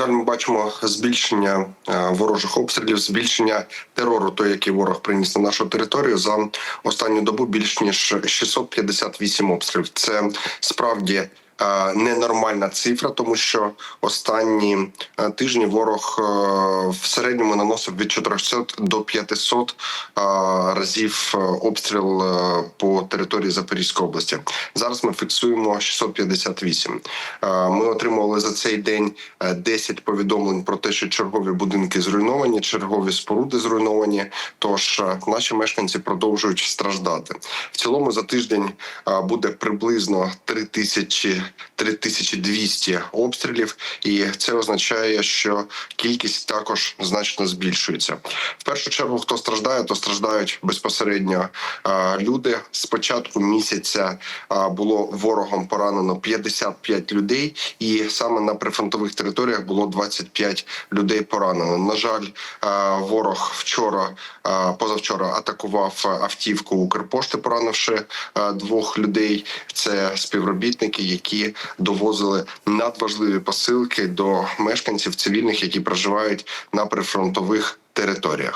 жаль, ми бачимо збільшення е, ворожих обстрілів, збільшення терору, той, який ворог приніс на нашу територію за останню добу більш ніж 658 обстрілів. Це справді. Ненормальна цифра, тому що останні е, тижні ворог е, в середньому наносив від 400 до 500 е, разів обстріл по території Запорізької області. Зараз ми фіксуємо 658. Е, Ми отримували за цей день е, 10 повідомлень про те, що чергові будинки зруйновані, чергові споруди зруйновані. Тож наші мешканці продовжують страждати. В цілому за тиждень буде приблизно 3000 3200 обстрілів, і це означає, що кількість також значно збільшується. В першу чергу, хто страждає, то страждають безпосередньо е, люди. З початку місяця е, було ворогом поранено 55 людей, і саме на прифронтових територіях було 25 людей поранено. На жаль, е, ворог вчора, позавчора атакував автівку Укрпошти, поранивши двох людей. Це співробітники, які довозили надважливі посилки до мешканців цивільних, які проживають на прифронтових територіях.